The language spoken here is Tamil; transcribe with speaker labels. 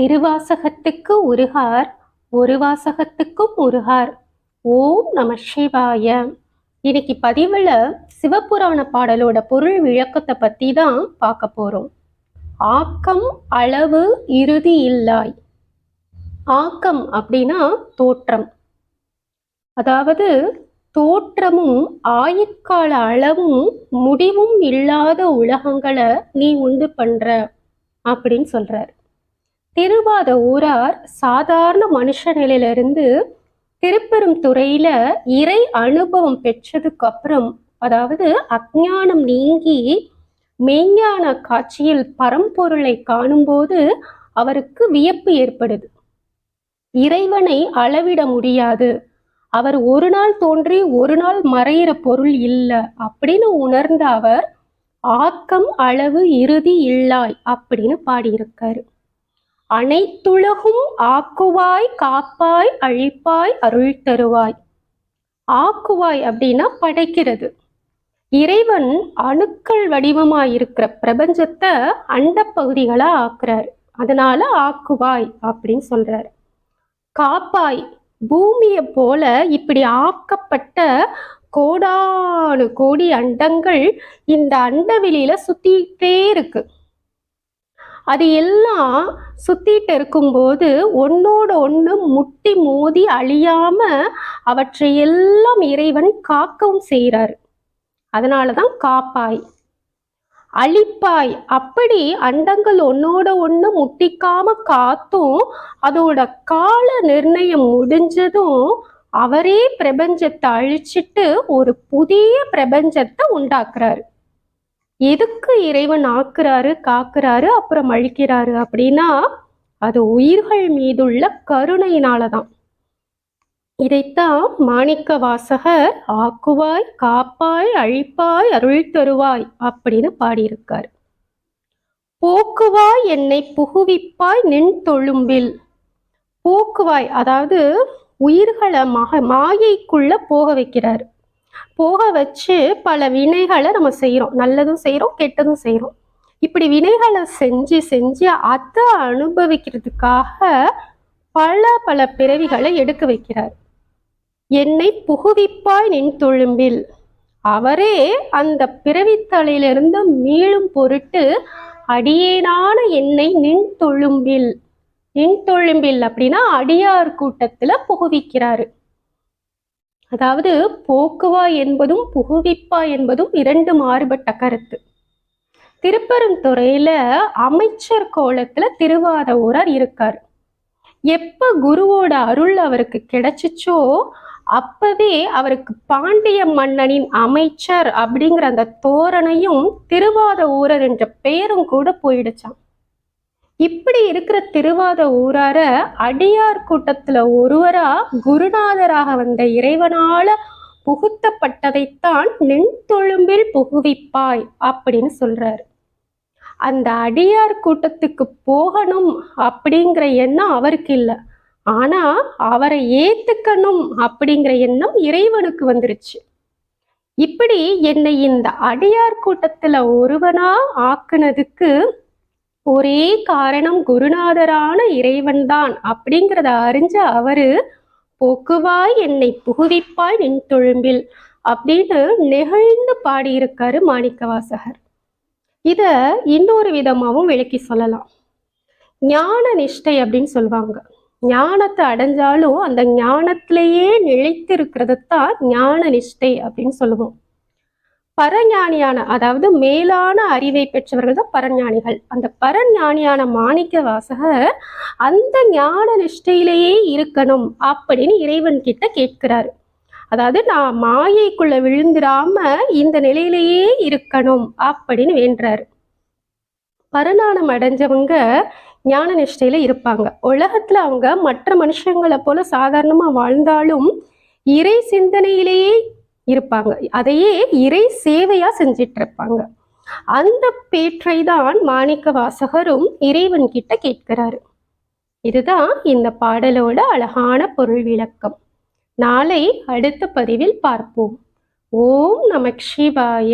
Speaker 1: திருவாசகத்துக்கு உருகார் ஒரு வாசகத்துக்கும் உருகார். ஓம் நம சிவாய. இன்னைக்கு பதிவில் சிவபுராண பாடலோட பொருள் விளக்கத்தை பற்றி தான் பார்க்க போகிறோம் ஆக்கம் அளவு இறுதி இல்லாய். ஆக்கம் அப்படின்னா தோற்றம். அதாவது தோற்றமும் ஆயுட்கால அளவும் முடிவும் இல்லாத உலகங்களை நீ உண்டு பண்ற அப்படின்னு சொல்றார். திருவாத ஊரார் சாதாரண மனுஷ நிலையிலிருந்து திருப்பெரும் துறையில இறை அனுபவம் பெற்றதுக்கு அப்புறம் அதாவது அஜானம் நீங்கி மெய்ஞான காட்சியில் பரம்பொருளை காணும்போது அவருக்கு வியப்பு ஏற்படுது. இறைவனை அளவிட முடியாது. அவர் ஒரு நாள் தோன்றி ஒரு நாள் மறையிற பொருள் இல்லை அப்படின்னு உணர்ந்த அவர் ஆக்கம் அளவு இறுதி இல்லாய் அப்படின்னு பாடியிருக்காரு. அனைத்துலகும் ஆக்குவாய் காப்பாய் அழிப்பாய் அருள் தருவாய். ஆக்குவாய் அப்படின்னா படைக்கிறது. இறைவன் அணுக்கள் வடிவமாய் இருக்கிற பிரபஞ்சத்தை அண்ட பகுதிகளாக ஆக்குறாரு. அதனால ஆக்குவாய் அப்படின்னு சொல்றார். காப்பாய் பூமியை போல இப்படி ஆக்கப்பட்ட கோடானு கோடி அண்டங்கள் இந்த அண்டவெளியில சுத்திட்டே இருக்கு. அது எல்லாம் சுத்திட்டு இருக்கும்போது ஒன்னோட ஒன்று முட்டி மோதி அழியாம அவற்றை எல்லாம் இறைவன் காக்கவும் செய்கிறார் அதனால தான் காப்பாய். அழிப்பாய். அப்படி அண்டங்கள் ஒன்னோட ஒன்று முட்டிக்காம காத்தும் அதோட கால நிர்ணயம் முடிஞ்சதும் அவரே பிரபஞ்சத்தை அழிச்சிட்டு ஒரு புதிய பிரபஞ்சத்தை உண்டாக்குறாரு. எதுக்கு இறைவன் ஆக்குறாரு காக்குறாரு அப்புறம் அழிக்கிறாரு அப்படின்னா அது உயிர்கள் மீதுள்ள கருணையினால தான் இதைத்தான் மாணிக்க வாசகர் ஆக்குவாய் காப்பாய் அழிப்பாய் அருள் தருவாய் அப்படின்னு பாடியிருக்கார். போக்குவாய் என்னை புகுவிப்பாய் நின் தொழும்பில். போக்குவாய் அதாவது உயிர்களை மக மாயைக்குள்ள போக வைக்கிறார். போக வச்சு பல வினைகளை நம்ம செய்கிறோம் நல்லதும் செய்கிறோம் கெட்டதும் செய்கிறோம் இப்படி வினைகளை செஞ்சு செஞ்சு அதை அனுபவிக்கிறதுக்காக பல பல பிறவிகளை எடுக்க வைக்கிறார். என்னை புகுவிப்பாய் நின் தொழும்பில். அவரே அந்த பிறவித்தலையிலிருந்து மீளும் பொருட்டு அடியேனான என்னை நின் தொழும்பில். நின் தொழும்பில் அப்படின்னா அடியார் கூட்டத்துல புகுவிக்கிறாரு. அதாவது போக்குவா என்பதும் புகுவிப்பா என்பதும் இரண்டு மாறுபட்ட கருத்து. திருப்பெருந்துறையில அமைச்சர் கோலத்துல திருவாத ஊரார் இருக்காரு. எப்ப குருவோட அருள் அவருக்கு கிடைச்சிச்சோ அப்பவே அவருக்கு பாண்டிய மன்னனின் அமைச்சர் அப்படிங்கிற அந்த தோரணையும் திருவாத ஊரர் என்ற பெயரும் கூட போயிடுச்சான் இப்படி இருக்கிற திருவாத ஊரார அடியார் கூட்டத்துல ஒருவரா குருநாதராக வந்த இறைவனால புகுத்தப்பட்டதைத்தான் நின்தொழும்பில் புகுவிப்பாய் அப்படின்னு சொல்றாரு. அந்த அடியார் கூட்டத்துக்கு போகணும் அப்படிங்கிற எண்ணம் அவருக்கு இல்லை. ஆனா அவரை ஏத்துக்கணும் அப்படிங்கிற எண்ணம் இறைவனுக்கு வந்துருச்சு. இப்படி என்னை இந்த அடியார் கூட்டத்துல ஒருவனா ஆக்குனதுக்கு ஒரே காரணம் குருநாதரான இறைவன்தான். அப்படிங்கிறத அறிஞ்ச அவரு போக்குவாய் என்னை புகுவிப்பாய் நின் தொழும்பில் அப்படின்னு நெகிழ்ந்து பாடியிருக்காரு மாணிக்கவாசகர். இத இன்னொரு விதமாகவும் விளக்கி சொல்லலாம். ஞான நிஷ்டை அப்படின்னு சொல்லுவாங்க. ஞானத்தை அடைஞ்சாலும் அந்த ஞானத்திலேயே நிலைத்து இருக்கிறது தான் ஞான நிஷ்டை அப்படின்னு சொல்லுவோம். பரஞானியான அதாவது மேலான அறிவை பெற்றவர்கள் தான் பரஞானிகள். அந்த பரஞானியான மாணிக்க வாசகர் அந்த ஞான நிஷ்டையிலேயே இருக்கணும் அப்படின்னு இறைவன் கிட்ட கேட்கிறாரு. அதாவது நான் மாயைக்குள்ள விழுந்துடாம இந்த நிலையிலேயே இருக்கணும் அப்படின்னு வேண்டுறாரு. பரநாணம் அடைஞ்சவங்க ஞான நிஷ்டையில இருப்பாங்க. உலகத்துல அவங்க மற்ற மனுஷங்களை போல சாதாரணமா வாழ்ந்தாலும் இறை சிந்தனையிலேயே இருப்பாங்க. அதையே இறை சேவையா செஞ்சிட்டு இருப்பாங்க அந்த பேற்றை தான் மாணிக்க வாசகரும் இறைவன் கிட்ட கேட்கிறாரு. இதுதான் இந்த பாடலோட அழகான பொருள் விளக்கம். நாளை அடுத்த பதிவில் பார்ப்போம். ஓம் நமக் சிவாய.